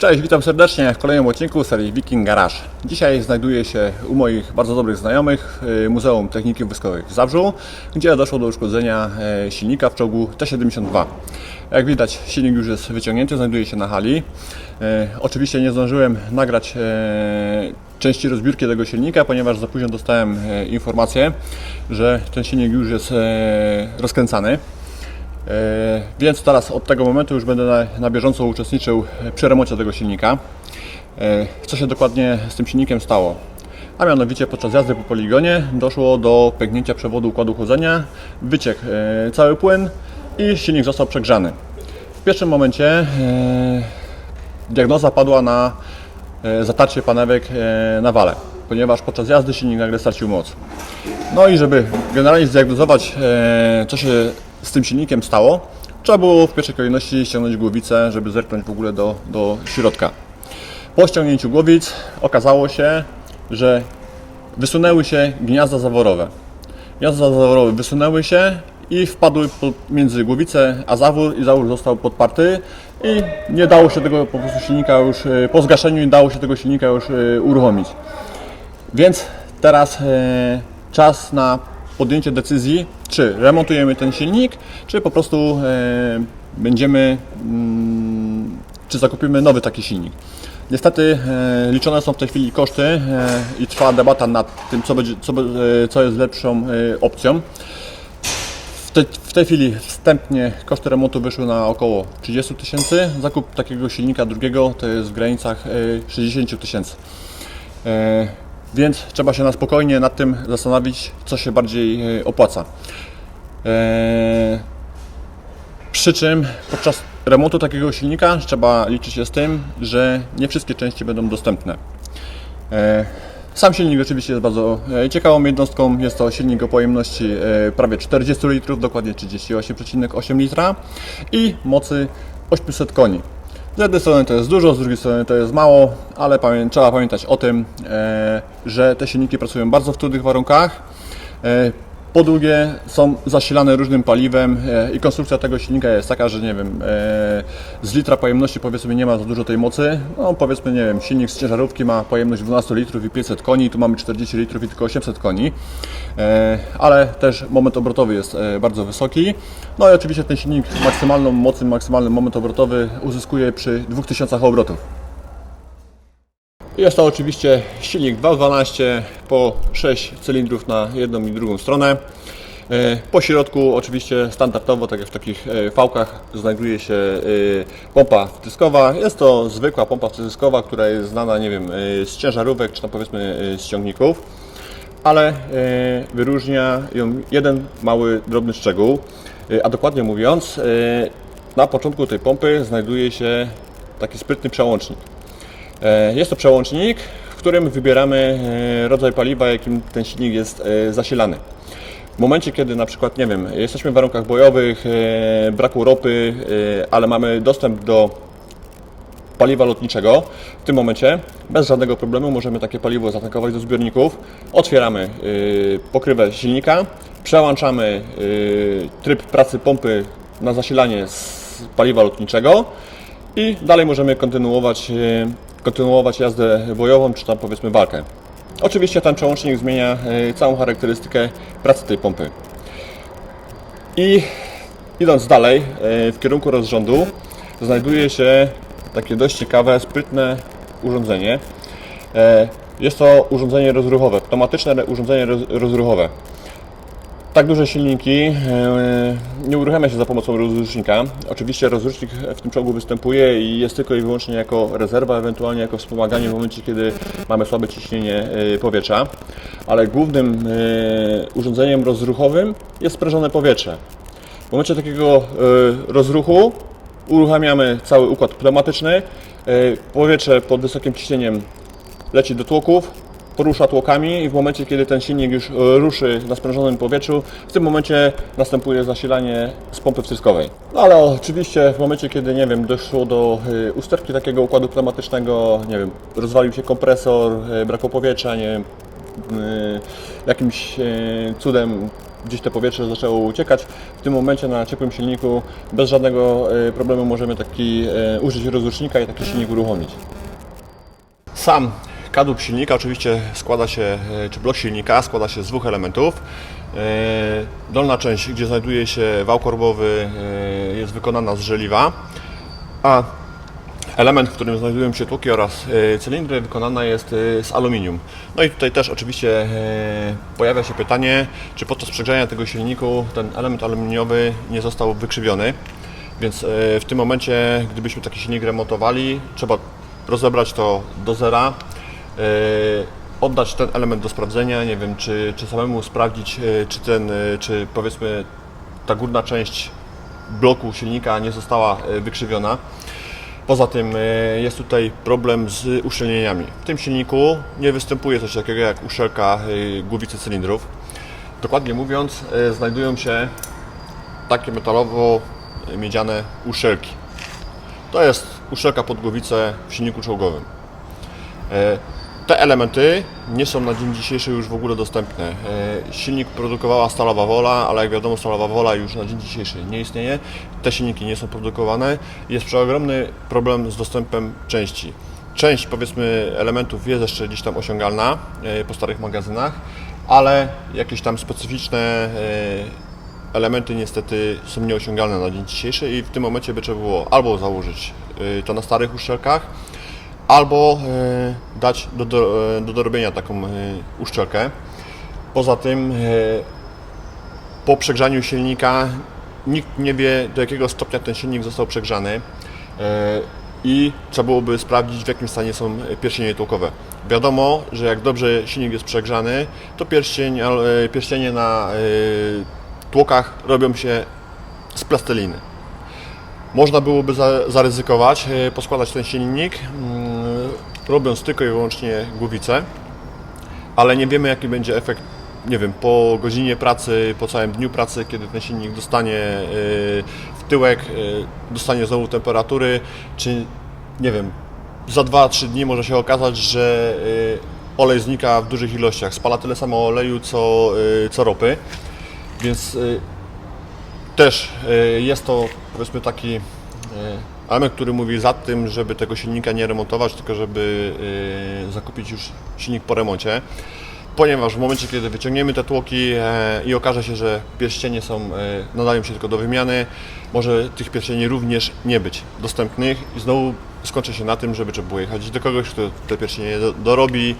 Cześć, witam serdecznie w kolejnym odcinku serii Viking Garage. Dzisiaj znajduję się u moich bardzo dobrych znajomych y, Muzeum Techniki Wojskowej w Zabrzu, gdzie doszło do uszkodzenia e, silnika w czołgu T-72. Jak widać silnik już jest wyciągnięty, znajduje się na hali. E, Oczywiście nie zdążyłem nagrać części rozbiórki tego silnika, ponieważ za późno dostałem informację, że ten silnik już jest rozkręcany. E, Więc teraz od tego momentu już będę na, na bieżąco uczestniczył przy remoncie tego silnika. E, Co się dokładnie z tym silnikiem stało? A mianowicie podczas jazdy po poligonie doszło do pęknięcia przewodu układu chłodzenia, wyciekł e, cały płyn i silnik został przegrzany. W pierwszym momencie diagnoza padła na zatarcie panewek na wale, ponieważ podczas jazdy silnik nagle stracił moc. No i żeby generalnie zdiagnozować, co się z tym silnikiem stało, trzeba było w pierwszej kolejności ściągnąć głowicę, żeby zerknąć w ogóle do, do środka. Po ściągnięciu głowic okazało się, że wysunęły się gniazda zaworowe. Gniazda zaworowe wysunęły się i wpadły między głowicę a zawór i zawór został podparty i nie dało się tego po prostu silnika już, e, po zgaszeniu nie dało się tego silnika już e, uruchomić. Więc teraz e, czas na podjęcie decyzji, czy remontujemy ten silnik, czy po prostu e, będziemy, mm, czy zakupimy nowy taki silnik. Niestety e, liczone są w tej chwili koszty e, i trwa debata nad tym, co, będzie, co, co jest lepszą opcją. W, w tej chwili wstępnie koszty remontu wyszły na około 30 tysięcy. Zakup takiego silnika drugiego to jest w granicach e, 60 tysięcy. Więc trzeba się na spokojnie nad tym zastanowić, co się bardziej e, opłaca. E, Przy czym podczas remontu takiego silnika trzeba liczyć się z tym, że nie wszystkie części będą dostępne. E, Sam silnik oczywiście jest bardzo ciekawą jednostką. Jest to silnik o pojemności prawie 40 litrów, dokładnie 38,8 litra i mocy 800 koni. Z jednej strony to jest dużo, z drugiej strony to jest mało, ale pamię- trzeba pamiętać o tym, e, że te silniki pracują bardzo w trudnych warunkach. Po drugie, są zasilane różnym paliwem e, i konstrukcja tego silnika jest taka, że nie wiem, e, z litra pojemności powiedzmy nie ma za dużo tej mocy. No powiedzmy, nie wiem, silnik z ciężarówki ma pojemność 12 litrów i 500 koni, tu mamy 40 litrów i tylko 800 koni, e, ale też moment obrotowy jest bardzo wysoki. No i oczywiście ten silnik maksymalną mocą, maksymalny moment obrotowy uzyskuje przy 2000 obrotów. Jest to oczywiście silnik 2.12 po 6 cylindrów na jedną i drugą stronę. E, Po środku oczywiście standardowo, tak jak w takich e, fałkach, znajduje się e, pompa wtryskowa. Jest to zwykła pompa wtryskowa, która jest znana, nie wiem, z ciężarówek czy tam powiedzmy z ciągników. Ale wyróżnia ją jeden mały, drobny szczegół. A dokładnie mówiąc, na początku tej pompy znajduje się taki sprytny przełącznik. E, Jest to przełącznik, w którym wybieramy e, rodzaj paliwa, jakim ten silnik jest e, zasilany. W momencie, kiedy na przykład, nie wiem, jesteśmy w warunkach bojowych, braku ropy, ale mamy dostęp do paliwa lotniczego, w tym momencie bez żadnego problemu możemy takie paliwo zatankować do zbiorników. Otwieramy pokrywę silnika, przełączamy tryb pracy pompy na zasilanie z paliwa lotniczego i dalej możemy kontynuować, kontynuować jazdę bojową czy tam powiedzmy walkę. Oczywiście ten przełącznik zmienia y, całą charakterystykę pracy tej pompy. I idąc dalej e, w kierunku rozrządu znajduje się takie dość ciekawe, sprytne urządzenie. E, Jest to urządzenie rozruchowe, pneumatyczne re- urządzenie roz- rozruchowe. Tak duże silniki e, nie uruchamia się za pomocą rozrusznika. Oczywiście rozrusznik w tym czołgu występuje i jest tylko i wyłącznie jako rezerwa, ewentualnie jako wspomaganie w momencie, kiedy mamy słabe ciśnienie e, powietrza. Ale głównym e, urządzeniem rozruchowym jest sprężone powietrze. W momencie takiego rozruchu uruchamiamy cały układ pneumatyczny. Powietrze pod wysokim ciśnieniem leci do tłoków, porusza tłokami i w momencie, kiedy ten silnik już e, ruszy na sprężonym powietrzu, w tym momencie następuje zasilanie z pompy wtryskowej. No ale oczywiście w momencie, kiedy nie wiem, doszło do e, usterki takiego układu pneumatycznego, nie wiem, rozwalił się kompresor, e, brakło powietrza, nie wiem, jakimś cudem gdzieś to powietrze zaczęło uciekać. W tym momencie na ciepłym silniku bez żadnego problemu możemy taki użyć rozrusznika i taki silnik uruchomić. Sam kadłub silnika oczywiście składa się, e, czy blok silnika składa się z dwóch elementów. E, Dolna część, gdzie znajduje się wał korbowy, e, jest wykonana z żeliwa, a element, w którym znajdują się tłoki oraz cylindry, wykonana jest z aluminium. No i tutaj też oczywiście pojawia się pytanie, czy podczas przegrzania tego silniku ten element aluminiowy nie został wykrzywiony. Więc w tym momencie, gdybyśmy taki silnik remontowali, trzeba rozebrać to do zera, oddać ten element do sprawdzenia, nie wiem, czy, czy samemu sprawdzić, e, czy ten, e, czy powiedzmy ta górna część bloku silnika nie została e, wykrzywiona. Poza tym e, jest tutaj problem z uszczelnieniami. W tym silniku nie występuje coś takiego jak uszczelka e, głowicy cylindrów. Dokładnie mówiąc, e, znajdują się takie metalowo-miedziane uszelki. To jest uszelka pod głowicę w silniku czołgowym. Te elementy nie są na dzień dzisiejszy już w ogóle dostępne. E, Silnik produkowała Stalowa Wola, ale jak wiadomo Stalowa Wola już na dzień dzisiejszy nie istnieje. Te silniki nie są produkowane. Jest przeogromny problem z dostępem części. Część powiedzmy elementów jest jeszcze gdzieś tam osiągalna e, po starych magazynach, ale jakieś tam specyficzne e, elementy niestety są nieosiągalne na dzień dzisiejszy i w tym momencie by trzeba było albo założyć to na starych uszczelkach, albo y, dać do, do, do dorobienia taką y, uszczelkę. Poza tym po przegrzaniu silnika nikt nie wie do jakiego stopnia ten silnik został przegrzany i trzeba byłoby sprawdzić w jakim stanie są pierścienie tłokowe. Wiadomo, że jak dobrze silnik jest przegrzany, to pierścień, pierścienie na tłokach robią się z plasteliny. Można byłoby za, zaryzykować, e, poskładać ten silnik, mm, robiąc tylko i wyłącznie głowicę, ale nie wiemy jaki będzie efekt, nie wiem, po godzinie pracy, po całym dniu pracy, kiedy ten silnik dostanie e, w tyłek, e, dostanie znowu temperatury, czy nie wiem, za 2-3 dni może się okazać, że e, olej znika w dużych ilościach, spala tyle samo oleju co, co ropy. Więc y, też y, jest to powiedzmy taki element, który mówi za tym, żeby tego silnika nie remontować, tylko żeby y, zakupić już silnik po remoncie. Ponieważ w momencie, kiedy wyciągniemy te tłoki e, i okaże się, że pierścienie są, e, nadają się tylko do wymiany, może tych pierścieni również nie być dostępnych i znowu skończy się na tym, żeby trzeba było jechać do kogoś, kto te pierścienie do, dorobi.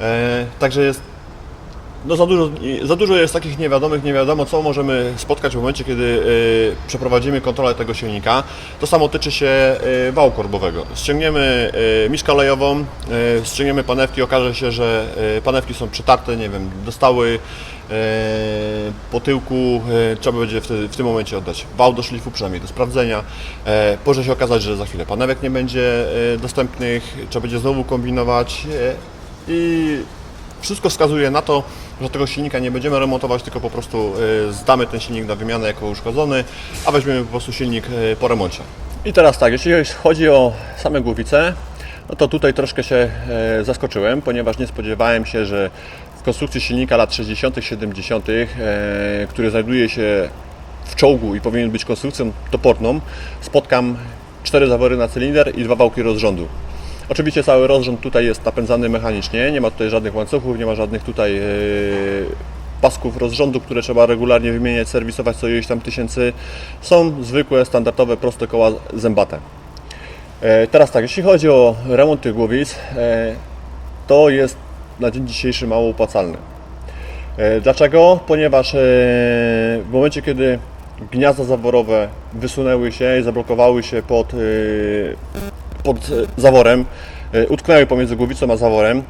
E, Także jest no za dużo, za dużo jest takich niewiadomych, nie wiadomo co możemy spotkać w momencie, kiedy y, przeprowadzimy kontrolę tego silnika. To samo tyczy się y, wału korbowego. Ściągniemy y, miszkę olejową, y, ściągniemy panewki, okaże się, że y, panewki są przetarte, nie wiem, dostały po tyłku, trzeba będzie wtedy, w tym momencie oddać wał do szlifu, przynajmniej do sprawdzenia. Może się okazać, że za chwilę panewek nie będzie dostępnych, trzeba będzie znowu kombinować i wszystko wskazuje na to, że tego silnika nie będziemy remontować, tylko po prostu y, zdamy ten silnik na wymianę jako uszkodzony, a weźmiemy po prostu silnik y, po remoncie. I teraz tak, jeśli chodzi o same głowice, no to tutaj troszkę się e, zaskoczyłem, ponieważ nie spodziewałem się, że w konstrukcji silnika lat 60., 70., e, który znajduje się w czołgu i powinien być konstrukcją toporną, spotkam cztery zawory na cylinder i dwa wałki rozrządu. Oczywiście cały rozrząd tutaj jest napędzany mechanicznie, nie ma tutaj żadnych łańcuchów, nie ma żadnych tutaj e, pasków rozrządu, które trzeba regularnie wymieniać, serwisować co ileś tam tysięcy. Są zwykłe, standardowe, proste koła zębate. E, Teraz tak, jeśli chodzi o remont tych głowic, e, to jest na dzień dzisiejszy mało opłacalny. Dlaczego? Ponieważ w momencie, kiedy gniazda zaworowe wysunęły się i zablokowały się pod, pod e, zaworem, e, utknęły pomiędzy głowicą a zaworem,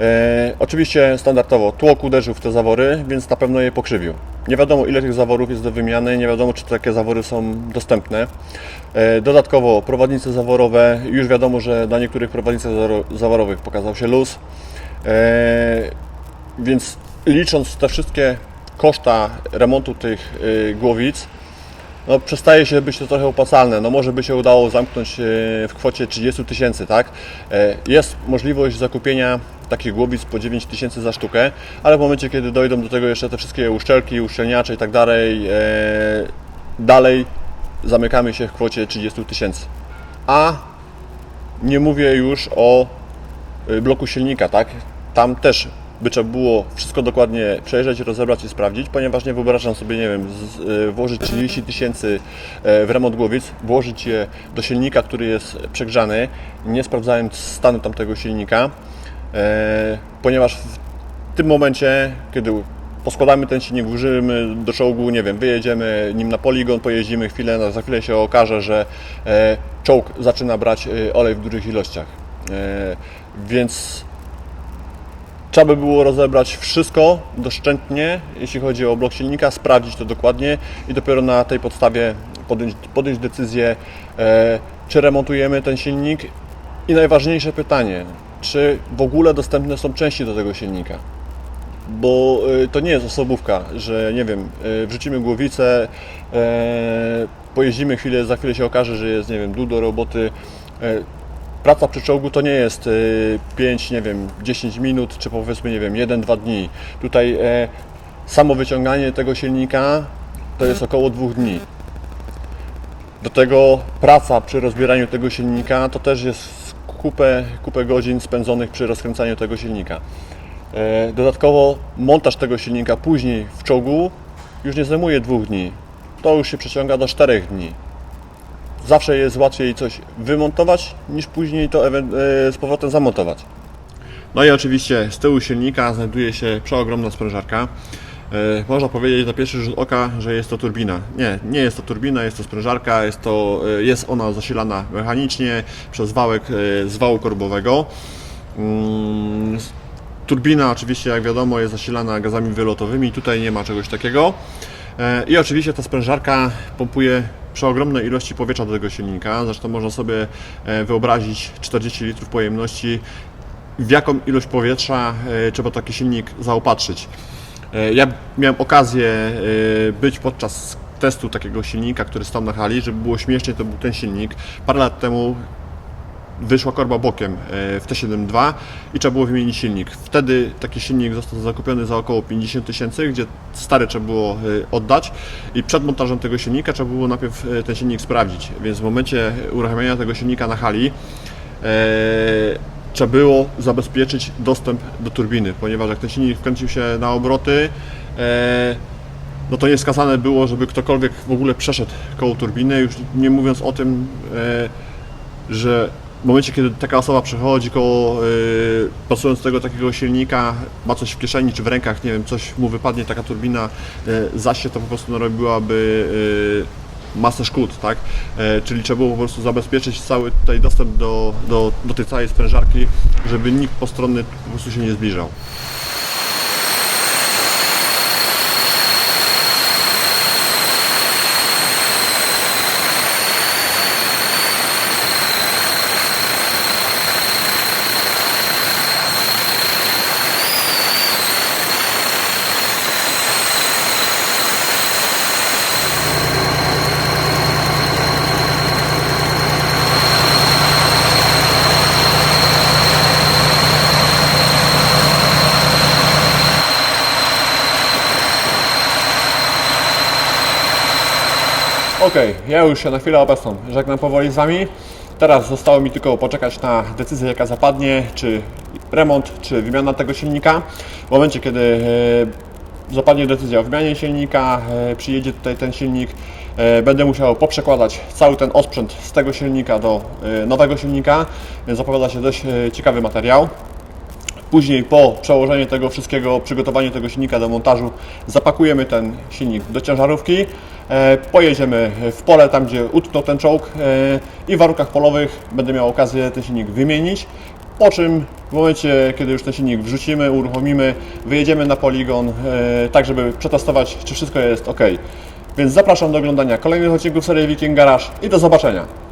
e, oczywiście standardowo tłok uderzył w te zawory, więc na pewno je pokrzywił. Nie wiadomo ile tych zaworów jest do wymiany, nie wiadomo czy takie zawory są dostępne. Dodatkowo prowadnice zaworowe, już wiadomo, że na niektórych prowadnicach zaworo- zaworowych pokazał się luz. Więc licząc te wszystkie koszta remontu tych głowic, no przestaje się być to trochę opłacalne. No może by się udało zamknąć e, w kwocie 30 tysięcy, tak? E, Jest możliwość zakupienia takich głowic po 9 tysięcy za sztukę, ale w momencie, kiedy dojdą do tego jeszcze te wszystkie uszczelki, uszczelniacze i tak dalej, e, dalej zamykamy się w kwocie 30 tysięcy. A nie mówię już o bloku silnika, tak? Tam też by trzeba było wszystko dokładnie przejrzeć, rozebrać i sprawdzić, ponieważ nie wyobrażam sobie, nie wiem, z, y, włożyć 30 tysięcy e, w remont głowic, włożyć je do silnika, który jest przegrzany, nie sprawdzając stanu tamtego silnika, e, ponieważ w tym momencie, kiedy poskładamy ten silnik, włożymy do czołgu, nie wiem, wyjedziemy nim na poligon, pojeździmy chwilę, no za chwilę się okaże, że e, czołg zaczyna brać e, olej w dużych ilościach. E, więc trzeba by było rozebrać wszystko doszczętnie, jeśli chodzi o blok silnika, sprawdzić to dokładnie i dopiero na tej podstawie podjąć, podjąć decyzję, e, czy remontujemy ten silnik i najważniejsze pytanie, czy w ogóle dostępne są części do tego silnika bo y, to nie jest osobówka, że nie wiem, y, wrzucimy głowicę, e, pojeździmy chwilę, za chwilę się okaże, że jest, nie wiem, dół do roboty. Praca przy czołgu to nie jest 5, nie wiem, 10 minut, czy powiedzmy, nie wiem, 1-2 dni. Tutaj e, samo wyciąganie tego silnika to jest około 2 dni. Do tego praca przy rozbieraniu tego silnika to też jest kupę, kupę godzin spędzonych przy rozkręcaniu tego silnika. E, Dodatkowo montaż tego silnika później w czołgu już nie zajmuje dwóch dni. To już się przeciąga do czterech dni. Zawsze jest łatwiej coś wymontować niż później to e, z powrotem zamontować. No i oczywiście z tyłu silnika znajduje się przeogromna sprężarka. E, Można powiedzieć na pierwszy rzut oka, że jest to turbina. Nie, nie jest to turbina, jest to sprężarka, jest, to, e, jest ona zasilana mechanicznie przez wałek z wału korbowego. Mm, Turbina oczywiście, jak wiadomo, jest zasilana gazami wylotowymi, tutaj nie ma czegoś takiego. I oczywiście ta sprężarka pompuje przeogromne ilości powietrza do tego silnika, zresztą można sobie e, wyobrazić 40 litrów pojemności, w jaką ilość powietrza e, trzeba taki silnik zaopatrzyć. E, Ja miałem okazję być podczas testu takiego silnika, który stał na hali, żeby było śmiesznie, to był ten silnik. Parę lat temu wyszła korba bokiem e, w T72 i trzeba było wymienić silnik. Wtedy taki silnik został zakupiony za około 50 tysięcy, gdzie stary trzeba było e, oddać i przed montażem tego silnika trzeba było najpierw e, ten silnik sprawdzić. Więc w momencie uruchamiania tego silnika na hali trzeba było zabezpieczyć dostęp do turbiny, ponieważ jak ten silnik wkręcił się na obroty, no to nie skazane było, żeby ktokolwiek w ogóle przeszedł koło turbiny, już nie mówiąc o tym, że w momencie, kiedy taka osoba przechodzi koło yy, pracującego takiego silnika, ma coś w kieszeni czy w rękach, nie wiem, coś mu wypadnie, taka turbina yy, zasie, to po prostu narobiłaby yy, masę szkód, tak? Yy, czyli trzeba było po prostu zabezpieczyć cały tutaj dostęp do, do, do tej całej sprężarki, żeby nikt postronny po prostu się nie zbliżał. Okej, ja już się na chwilę obecną żegnam powoli z Wami. Teraz zostało mi tylko poczekać na decyzję, jaka zapadnie, czy remont, czy wymiana tego silnika. W momencie, kiedy e, zapadnie decyzja o wymianie silnika, e, przyjedzie tutaj ten silnik, e, będę musiał poprzekładać cały ten osprzęt z tego silnika do nowego silnika, zapowiada się dość ciekawy materiał. Później po przełożeniu tego wszystkiego, przygotowaniu tego silnika do montażu, zapakujemy ten silnik do ciężarówki, e, pojedziemy w pole, tam gdzie utknął ten czołg e, i w warunkach polowych będę miał okazję ten silnik wymienić. Po czym w momencie, kiedy już ten silnik wrzucimy, uruchomimy, wyjedziemy na poligon, e, tak żeby przetestować, czy wszystko jest ok. Więc zapraszam do oglądania kolejnych odcinków serii Viking Garage i do zobaczenia.